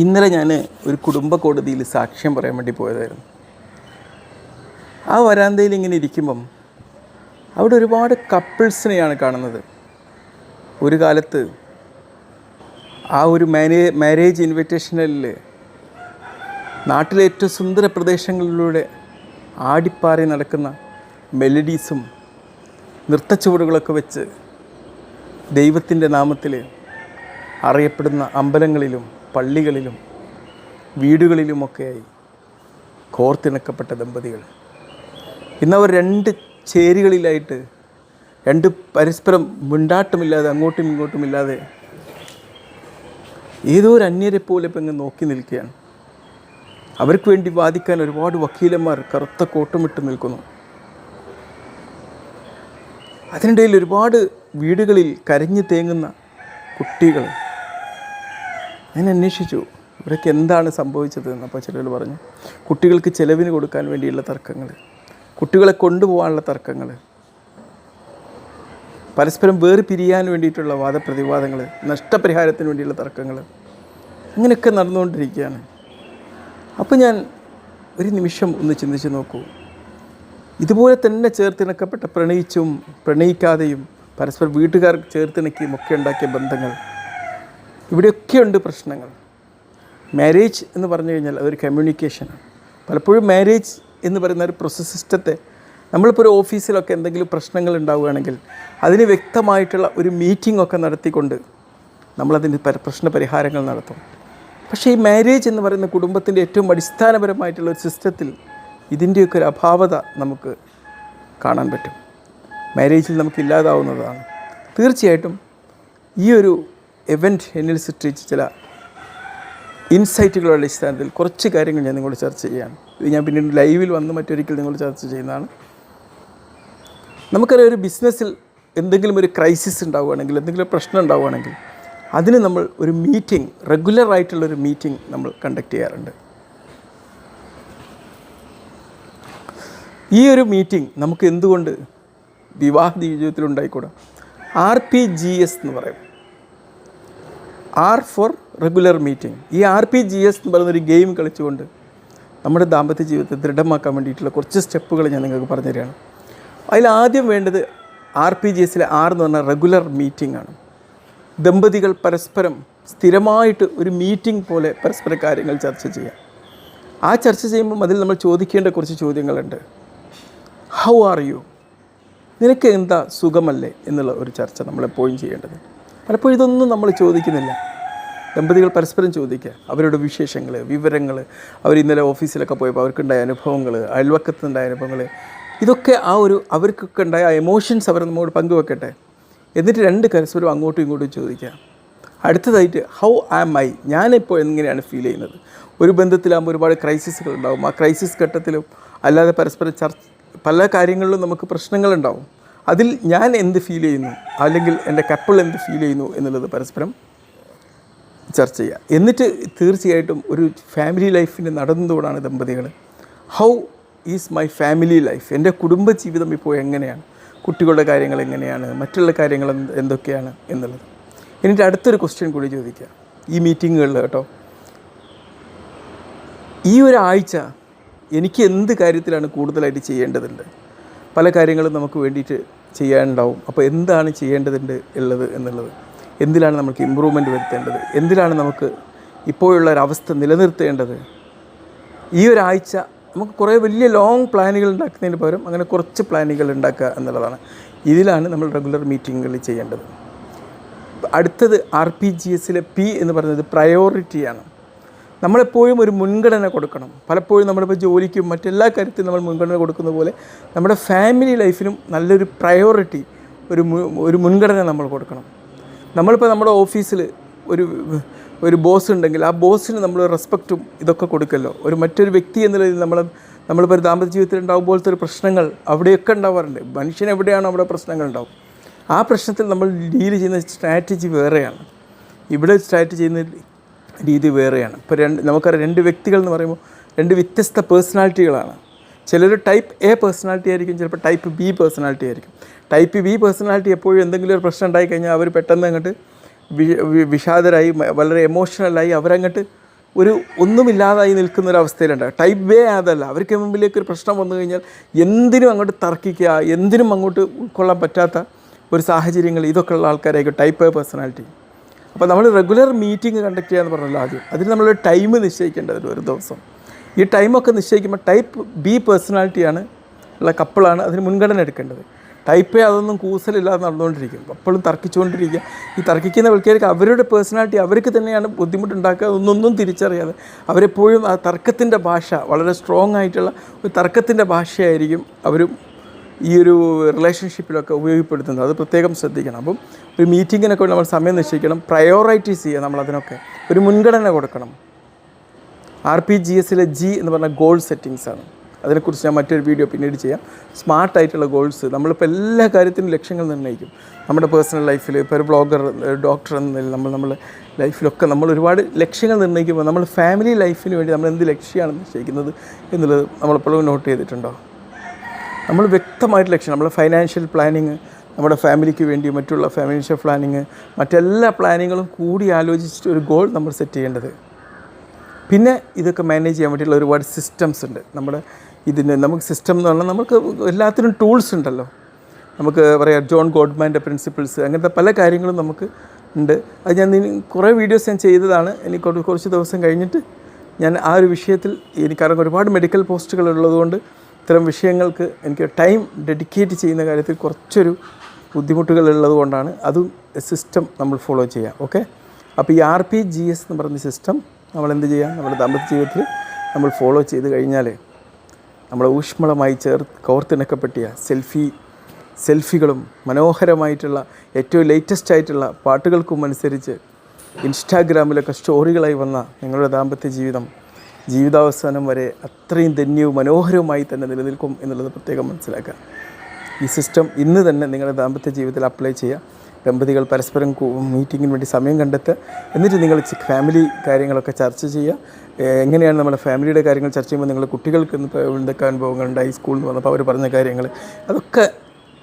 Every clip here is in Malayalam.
ഇന്നലെ ഞാൻ ഒരു കുടുംബ കോടതിയിൽ സാക്ഷ്യം പറയാൻ വേണ്ടി പോയതായിരുന്നു. ആ വരാന്തയിൽ ഇങ്ങനെ ഇരിക്കുമ്പം അവിടെ ഒരുപാട് കപ്പിൾസിനെയാണ് കാണുന്നത്. ഒരു കാലത്ത് ആ ഒരു മാനേ മാരേജ് ഇൻവിറ്റേഷനിൽ നാട്ടിലെ ഏറ്റവും സുന്ദര പ്രദേശങ്ങളിലൂടെ ആടിപ്പാറി നടക്കുന്ന മെലഡീസും നൃത്തച്ചുവടുകളൊക്കെ വെച്ച് ദൈവത്തിന്റെ നാമത്തിൽ അറിയപ്പെടുന്ന അമ്പലങ്ങളിലും പള്ളികളിലും വീടുകളിലുമൊക്കെയായി കോർത്തിണക്കപ്പെട്ട ദമ്പതികൾ. ഇന്നവർ രണ്ട് ചേരികളിലായിട്ട് രണ്ട് പരസ്പരം മുണ്ടാട്ടുമില്ലാതെ അങ്ങോട്ടും ഇങ്ങോട്ടും ഇല്ലാതെ ഏതോ ഒരു അന്യരെ പോലെ ഇപ്പം ഇങ്ങ് നോക്കി നിൽക്കുകയാണ്. അവർക്ക് വേണ്ടി വാദിക്കാൻ ഒരുപാട് വക്കീലന്മാർ കറുത്ത കോട്ടമിട്ട് നിൽക്കുന്നു. അതിനിടയിൽ ഒരുപാട് വീടുകളിൽ കരഞ്ഞു തേങ്ങുന്ന കുട്ടികൾ ഞാൻ അന്വേഷിച്ചു. ഇവരൊക്കെ എന്താണ് സംഭവിച്ചത് എന്നപ്പോൾ ചിലർ പറഞ്ഞു കുട്ടികൾക്ക് ചിലവിന് കൊടുക്കാൻ വേണ്ടിയുള്ള തർക്കങ്ങൾ കുട്ടികളെ കൊണ്ടുപോകാനുള്ള തർക്കങ്ങൾ പരസ്പരം വേറി പിരിയാൻ വേണ്ടിയിട്ടുള്ള വാദപ്രതിവാദങ്ങൾ നഷ്ടപരിഹാരത്തിന് വേണ്ടിയുള്ള തർക്കങ്ങൾ അങ്ങനെയൊക്കെ നടന്നുകൊണ്ടിരിക്കുകയാണ്. അപ്പോൾ ഞാൻ ഒരു നിമിഷം ഒന്ന് ചിന്തിച്ച് നോക്കൂ. ഇതുപോലെ തന്നെ ചേർത്തിണക്കപ്പെട്ട പ്രണയിച്ചും പ്രണയിക്കാതെയും പരസ്പരം വീട്ടുകാർ ചേർത്തിണക്കിയും ഒക്കെ ഉണ്ടാക്കിയ ബന്ധങ്ങൾ ഇവിടെയൊക്കെയുണ്ട് പ്രശ്നങ്ങൾ. മാരേജ് എന്ന് പറഞ്ഞു കഴിഞ്ഞാൽ അതൊരു കമ്മ്യൂണിക്കേഷനാണ് പലപ്പോഴും മാരേജ് എന്ന് പറയുന്ന ഒരു പ്രോസസ് സിസ്റ്റത്തെ നമ്മളിപ്പോൾ ഒരു ഓഫീസിലൊക്കെ എന്തെങ്കിലും പ്രശ്നങ്ങൾ ഉണ്ടാവുകയാണെങ്കിൽ അതിന് വ്യക്തമായിട്ടുള്ള ഒരു മീറ്റിംഗ് ഒക്കെ നടത്തിക്കൊണ്ട് നമ്മളതിന് പര പ്രശ്ന പരിഹാരങ്ങൾ നടത്തും. പക്ഷേ ഈ മാരേജ് എന്ന് പറയുന്ന കുടുംബത്തിന്റെ ഏറ്റവും അടിസ്ഥാനപരമായിട്ടുള്ള ഒരു സിസ്റ്റത്തിൽ ഇതിന്റെയൊക്കെ ഒരു അഭാവത നമുക്ക് കാണാൻ പറ്റും. മാരേജിൽ നമുക്ക് ഇല്ലാതാവുന്നതാണ്. തീർച്ചയായിട്ടും ഈ ഒരു എവന്റ് എന്നിൽ സൃഷ്ടിച്ച ചില ഇൻസൈറ്റുകളുടെ അടിസ്ഥാനത്തിൽ കുറച്ച് കാര്യങ്ങൾ ഞാൻ നിങ്ങളോട് ചർച്ച ചെയ്യാം ഇത് ഞാൻ പിന്നീട് ലൈവിൽ വന്ന് മറ്റൊരിക്കൽ നിങ്ങളോട് ചർച്ച ചെയ്യുന്നതാണ്. നമുക്കറിയാം ഒരു ബിസിനസ്സിൽ എന്തെങ്കിലും ഒരു ക്രൈസിസ് ഉണ്ടാവുകയാണെങ്കിൽ എന്തെങ്കിലും പ്രശ്നം ഉണ്ടാവുകയാണെങ്കിൽ അതിന് നമ്മൾ ഒരു മീറ്റിംഗ് റെഗുലറായിട്ടുള്ളൊരു മീറ്റിംഗ് നമ്മൾ കണ്ടക്ട് ചെയ്യാറുണ്ട്. ഈ ഒരു മീറ്റിംഗ് നമുക്ക് എന്തുകൊണ്ട് വിവാഹ ജീവിതത്തിൽ ഉണ്ടായിക്കൂടാ? ആർ പി ജി എസ് എന്ന് പറയും. ആർ ഫോർ റെഗുലർ മീറ്റിംഗ് ഈ ആർ പി ജി എസ് എന്ന് പറയുന്നൊരു ഗെയിം കളിച്ചുകൊണ്ട് നമ്മുടെ ദാമ്പത്യ ജീവിതത്തെ ദൃഢമാക്കാൻ വേണ്ടിയിട്ടുള്ള കുറച്ച് സ്റ്റെപ്പുകൾ ഞാൻ നിങ്ങൾക്ക് പറഞ്ഞു തരികയാണ് അതിൽ ആദ്യം വേണ്ടത് ആർ പി ജി എസിലെ ആർ എന്ന് പറഞ്ഞാൽ റെഗുലർ മീറ്റിംഗ് ആണ്. ദമ്പതികൾ പരസ്പരം സ്ഥിരമായിട്ട് ഒരു മീറ്റിംഗ് പോലെ പരസ്പര കാര്യങ്ങൾ ചർച്ച ചെയ്യാം. ആ ചർച്ച ചെയ്യുമ്പം അതിൽ നമ്മൾ ചോദിക്കേണ്ട കുറച്ച് ചോദ്യങ്ങളുണ്ട്. ഹൗ ആർ യു നിനക്ക് എന്താ സുഖമല്ലേ എന്നുള്ള ഒരു ചർച്ച നമ്മളെപ്പോഴും ചെയ്യേണ്ടത് പലപ്പോഴും ഇതൊന്നും നമ്മൾ ചോദിക്കുന്നില്ല. ദമ്പതികൾ പരസ്പരം ചോദിക്കുക. അവരുടെ വിശേഷങ്ങൾ വിവരങ്ങൾ അവർ ഇന്നലെ ഓഫീസിലൊക്കെ പോയപ്പോൾ അവർക്കുണ്ടായ അനുഭവങ്ങൾ അയൽവക്കത്തുണ്ടായ അനുഭവങ്ങൾ ഇതൊക്കെ ആ ഒരു അവർക്കൊക്കെ ഉണ്ടായ എമോഷൻസ് അവർ നമ്മോട് പങ്കുവെക്കട്ടെ. എന്നിട്ട് രണ്ട് പരസ്പരം അങ്ങോട്ടും ഇങ്ങോട്ടും ചോദിക്കുക. അടുത്തതായിട്ട് ഹൗ ആം ഐ ഞാനിപ്പോൾ എങ്ങനെയാണ് ഫീൽ ചെയ്യുന്നത്? ഒരു ബന്ധത്തിലാകുമ്പോൾ ഒരുപാട് ക്രൈസിസുകൾ ഉണ്ടാവും. ആ ക്രൈസിസ് ഘട്ടത്തിലും അല്ലാതെ പരസ്പരം ചർച്ച പല കാര്യങ്ങളിലും നമുക്ക് പ്രശ്നങ്ങളുണ്ടാവും അതിൽ ഞാൻ എന്ത് ഫീൽ ചെയ്യുന്നു? അല്ലെങ്കിൽ എന്റെ കപ്പിൾ എന്ത് ഫീൽ ചെയ്യുന്നു എന്നുള്ളത് പരസ്പരം ചർച്ച ചെയ്യുക. എന്നിട്ട് തീർച്ചയായിട്ടും ഒരു ഫാമിലി ലൈഫിന് നടന്നതോടാണ് ദമ്പതികൾ how is my family life എന്റെ കുടുംബ ജീവിതം ഇപ്പോൾ എങ്ങനെയാണ്? കുട്ടികളുടെ കാര്യങ്ങൾ എങ്ങനെയാണ്? മറ്റുള്ള കാര്യങ്ങൾ എന്തൊക്കെയാണ് എന്നുള്ളത്. എന്നിട്ട് അടുത്തൊരു ക്വസ്റ്റ്യൻ കൂടി ചോദിക്കുക. ഈ മീറ്റിങ്ങുകളിൽ കേട്ടോ. ഈ ഒരാഴ്ച എനിക്ക് എന്ത് കാര്യത്തിലാണ് കൂടുതലായിട്ട് ചെയ്യേണ്ടതുണ്ട്? പല കാര്യങ്ങളും നമുക്ക് വേണ്ടിയിട്ട് ചെയ്യാനുണ്ടാവും. അപ്പോൾ എന്താണ് ചെയ്യേണ്ടതുണ്ട് ഉള്ളത് എന്നുള്ളത്. എന്തിലാണ് നമുക്ക് ഇമ്പ്രൂവ്മെന്റ് വരുത്തേണ്ടത്? എന്തിലാണ് നമുക്ക് ഇപ്പോഴുള്ള ഒരവസ്ഥ നിലനിർത്തേണ്ടത്? ഈ ഒരാഴ്ച നമുക്ക് കുറേ വലിയ ലോങ് പ്ലാനുകൾ ഉണ്ടാക്കുന്നതിന് പകരം അങ്ങനെ കുറച്ച് പ്ലാനുകൾ ഉണ്ടാക്കുക എന്നുള്ളതാണ്. ഇതിലാണ് നമ്മൾ റെഗുലർ മീറ്റിങ്ങുകൾ ചെയ്യേണ്ടത്. അടുത്തത് ആർ പി ജി എസിലെ പി എന്ന് പറയുന്നത് പ്രയോറിറ്റിയാണ് നമ്മളെപ്പോഴും ഒരു മുൻഗണന കൊടുക്കണം. പലപ്പോഴും നമ്മളിപ്പോൾ ജോലിക്കും മറ്റെല്ലാ കാര്യത്തിനും നമ്മൾ മുൻഗണന കൊടുക്കുന്ന പോലെ നമ്മുടെ ഫാമിലി ലൈഫിനും നല്ലൊരു പ്രയോറിറ്റി ഒരു ഒരു മുൻഗണന നമ്മൾ കൊടുക്കണം. നമ്മളിപ്പോൾ നമ്മുടെ ഓഫീസിൽ ഒരു ഒരു ബോസ് ഉണ്ടെങ്കിൽ ആ ബോസിന് നമ്മൾ റെസ്പെക്റ്റും ഇതൊക്കെ കൊടുക്കല്ലോ. ഒരു മറ്റൊരു വ്യക്തി എന്ന രീതിയിൽ നമ്മൾ നമ്മളിപ്പോൾ ഒരു ദാമ്പത്യ ജീവിതത്തിൽ ഉണ്ടാകുമ്പോഴത്തെ ഒരു പ്രശ്നങ്ങൾ അവിടെയൊക്കെ ഉണ്ടാവാറുണ്ട്. മനുഷ്യൻ എവിടെയാണോ അവിടെ പ്രശ്നങ്ങൾ ഉണ്ടാവും. ആ പ്രശ്നത്തിൽ നമ്മൾ ഡീൽ ചെയ്യുന്ന സ്ട്രാറ്റജി വേറെയാണ്. ഇവിടെ സ്ട്രാറ്റജി ചെയ്യുന്ന രീതി വേറെയാണ്. ഇപ്പോൾ രണ്ട് നമുക്കറിയാം രണ്ട് വ്യക്തികൾ എന്ന് പറയുമ്പോൾ രണ്ട് വ്യത്യസ്ത പേഴ്സണാലിറ്റികളാണ്. ചിലർ ടൈപ്പ് എ പേഴ്സണാലിറ്റി ആയിരിക്കും ചിലപ്പോൾ ടൈപ്പ് ബി പേഴ്സണാലിറ്റി ആയിരിക്കും. ടൈപ്പ് ബി പേഴ്സണാലിറ്റി എപ്പോഴും എന്തെങ്കിലും ഒരു പ്രശ്നം ഉണ്ടായി കഴിഞ്ഞാൽ അവർ പെട്ടെന്ന് അങ്ങോട്ട് വിഷാദരായി വളരെ എമോഷണലായി അവരങ്ങോട്ട് ഒരു ഒന്നുമില്ലാതായി നിൽക്കുന്ന ഒരു അവസ്ഥയിലുണ്ട്. ടൈപ്പ് വേ അതല്ല. അവർക്ക് മുമ്പിലേക്ക് ഒരു പ്രശ്നം വന്നു കഴിഞ്ഞാൽ എന്തിനും അങ്ങോട്ട് തർക്കിക്കുക എന്തിനും അങ്ങോട്ട് ഉൾക്കൊള്ളാൻ പറ്റാത്ത ഒരു സാഹചര്യങ്ങൾ ഇതൊക്കെയുള്ള ആൾക്കാരായിരിക്കും ടൈപ്പ് എ പേഴ്സണാലിറ്റി. അപ്പോൾ നമ്മൾ റെഗുലർ മീറ്റിംഗ് കണ്ടക്ട് ചെയ്യാന്ന് പറഞ്ഞല്ലോ ആദ്യം. അതിന് നമ്മൾ ടൈം നിശ്ചയിക്കേണ്ടത് ഒരു ദിവസം. ഈ ടൈമൊക്കെ നിശ്ചയിക്കുമ്പോൾ ടൈപ്പ് ബി പേഴ്സണാലിറ്റിയാണ് ഉള്ള കപ്പിളാണ് അതിന് മുൻഗണന എടുക്കേണ്ടത്. ടൈപ്പ് അതൊന്നും കൂസലില്ലാതെ നടന്നുകൊണ്ടിരിക്കും. അപ്പോഴും തർക്കിച്ചുകൊണ്ടിരിക്കുക. ഈ തർക്കിക്കുന്ന ആൾക്കാർക്ക് അവരുടെ പേഴ്സണാലിറ്റി അവർക്ക് തന്നെയാണ് ബുദ്ധിമുട്ടുണ്ടാക്കുക ഒന്നൊന്നും തിരിച്ചറിയാതെ അവരെപ്പോഴും ആ തർക്കത്തിന്റെ ഭാഷ വളരെ സ്ട്രോങ് ആയിട്ടുള്ള ഒരു തർക്കത്തിന്റെ ഭാഷയായിരിക്കും അവരും ഈ ഒരു റിലേഷൻഷിപ്പിലൊക്കെ ഉപയോഗപ്പെടുത്തുന്നത്. അത് പ്രത്യേകം ശ്രദ്ധിക്കണം. അപ്പം ഒരു മീറ്റിങ്ങിനൊക്കെ നമ്മൾ സമയം നിശ്ചയിക്കണം. പ്രയോറൈറ്റീസ് ചെയ്യുക നമ്മൾ അതിനൊക്കെ ഒരു മുൻഗണന കൊടുക്കണം. ആർ പി ജി എസിലെ ജി എന്ന് പറഞ്ഞ ഗോൾ സെറ്റിങ്സ് ആണ്. അതിനെക്കുറിച്ച് ഞാൻ മറ്റൊരു വീഡിയോ പിന്നീട് ചെയ്യാം. സ്മാർട്ടായിട്ടുള്ള ഗോൾസ് നമ്മളിപ്പോൾ എല്ലാ കാര്യത്തിനും ലക്ഷ്യങ്ങൾ നിർണയിക്കും. നമ്മുടെ പേഴ്സണൽ ലൈഫിൽ ഇപ്പോൾ ഒരു ബ്ലോഗർ ഡോക്ടർ എന്ന നിലയിൽ നമ്മൾ നമ്മുടെ ലൈഫിലൊക്കെ നമ്മൾ ഒരുപാട് ലക്ഷ്യങ്ങൾ നിർണയിക്കുമ്പോൾ നമ്മൾ ഫാമിലി ലൈഫിന് വേണ്ടി നമ്മൾ എന്ത് ലക്ഷ്യമാണ് നിശ്ചയിക്കുന്നത് എന്നുള്ളത് നമ്മളെപ്പോഴും നോട്ട് ചെയ്തിട്ടുണ്ടോ? നമ്മൾ വ്യക്തമായിട്ട് ലക്ഷ്യം നമ്മൾ ഫൈനാൻഷ്യൽ പ്ലാനിങ് നമ്മുടെ ഫാമിലിക്ക് വേണ്ടി മറ്റുള്ള ഫൈനാൻഷ്യൽ പ്ലാനിങ് മറ്റെല്ലാ പ്ലാനിങ്ങുകളും കൂടി ആലോചിച്ചിട്ട് ഒരു ഗോൾ നമ്മൾ സെറ്റ് ചെയ്യേണ്ടത്. പിന്നെ ഇതൊക്കെ മാനേജ് ചെയ്യാൻ വേണ്ടിയിട്ടുള്ള ഒരുപാട് സിസ്റ്റംസ് ഉണ്ട്. നമ്മുടെ ഇതിന് നമുക്ക് സിസ്റ്റം എന്ന് പറഞ്ഞാൽ നമുക്ക് എല്ലാത്തിനും ടൂൾസ് ഉണ്ടല്ലോ. നമുക്ക് പറയാം ജോൺ ഗോഡ്മാന്റെ പ്രിൻസിപ്പിൾസ് അങ്ങനത്തെ പല കാര്യങ്ങളും നമുക്ക് ഉണ്ട്. അത് ഞാൻ കുറേ വീഡിയോസ് ഞാൻ ചെയ്തതാണ്. എനിക്ക് കുറച്ച് ദിവസം കഴിഞ്ഞിട്ട് ഞാൻ ആ ഒരു വിഷയത്തിൽ എനിക്കറിയാം ഒരുപാട് മെഡിക്കൽ പോസ്റ്റുകൾ ഉള്ളതുകൊണ്ട് ഇത്തരം വിഷയങ്ങൾക്ക് എനിക്ക് ടൈം ഡെഡിക്കേറ്റ് ചെയ്യുന്ന കാര്യത്തിൽ കുറച്ചൊരു ബുദ്ധിമുട്ടുകൾ ഉള്ളത് കൊണ്ടാണ് അതും സിസ്റ്റം നമ്മൾ ഫോളോ ചെയ്യാം ഓക്കെ? അപ്പോൾ ഈ ആർ പി ജി എസ് എന്ന് പറയുന്ന സിസ്റ്റം നമ്മൾ എന്ത് ചെയ്യാം? നമ്മുടെ ദാമ്പത്യ ജീവിതത്തിൽ നമ്മൾ ഫോളോ ചെയ്ത് കഴിഞ്ഞാൽ നമ്മൾ ഊഷ്മളമായി ചേർ കോർത്തിണക്കപ്പെട്ടിയ സെൽഫി സെൽഫികളും മനോഹരമായിട്ടുള്ള ഏറ്റവും ലേറ്റസ്റ്റ് ആയിട്ടുള്ള പാട്ടുകൾക്കും അനുസരിച്ച് ഇൻസ്റ്റാഗ്രാമിലൊക്കെ സ്റ്റോറികളായി വന്ന നിങ്ങളുടെ ദാമ്പത്യ ജീവിതം ജീവിതാവസാനം വരെ അത്രയും ധന്യവും മനോഹരവുമായി തന്നെ നിലനിൽക്കും എന്നുള്ളത് പ്രത്യേകം മനസ്സിലാക്കുക. ഈ സിസ്റ്റം ഇന്ന് തന്നെ നിങ്ങളുടെ ദാമ്പത്യ ജീവിതത്തിൽ അപ്ലൈ ചെയ്യുക. ദമ്പതികൾ പരസ്പരം മീറ്റിങ്ങിന് വേണ്ടി സമയം കണ്ടെത്തുക. എന്നിട്ട് നിങ്ങൾ ഫാമിലി കാര്യങ്ങളൊക്കെ ചർച്ച ചെയ്യുക. എങ്ങനെയാണ് നമ്മുടെ ഫാമിലിയുടെ കാര്യങ്ങൾ ചർച്ച ചെയ്യുമ്പോൾ നിങ്ങൾ കുട്ടികൾക്ക് എന്തൊക്കെ അനുഭവങ്ങൾ അനുഭവങ്ങളുണ്ടായി? സ്കൂളിൽ നിന്ന് വന്നപ്പോൾ അവർ പറഞ്ഞ കാര്യങ്ങൾ. അതൊക്കെ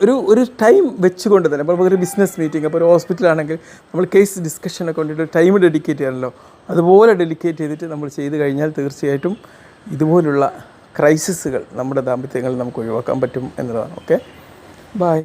ഒരു ഒരു ടൈം വെച്ചുകൊണ്ട് തന്നെ ഇപ്പോൾ ഒരു ബിസിനസ് മീറ്റിംഗ് അപ്പോൾ ഒരു ഹോസ്പിറ്റലാണെങ്കിൽ നമ്മൾ കേസ് ഡിസ്കഷനൊക്കെ വേണ്ടിയിട്ട് ടൈം ഡെഡിക്കേറ്റ് ചെയ്യാനല്ലോ. അതുപോലെ ഡെഡിക്കേറ്റ് ചെയ്തിട്ട് നമ്മൾ ചെയ്ത് കഴിഞ്ഞാൽ തീർച്ചയായിട്ടും ഇതുപോലുള്ള ക്രൈസിസുകൾ നമ്മുടെ ദാമ്പത്യങ്ങളിൽ നമുക്ക് ഒഴിവാക്കാൻ പറ്റും എന്നതാണ് ഓക്കെ ബായ്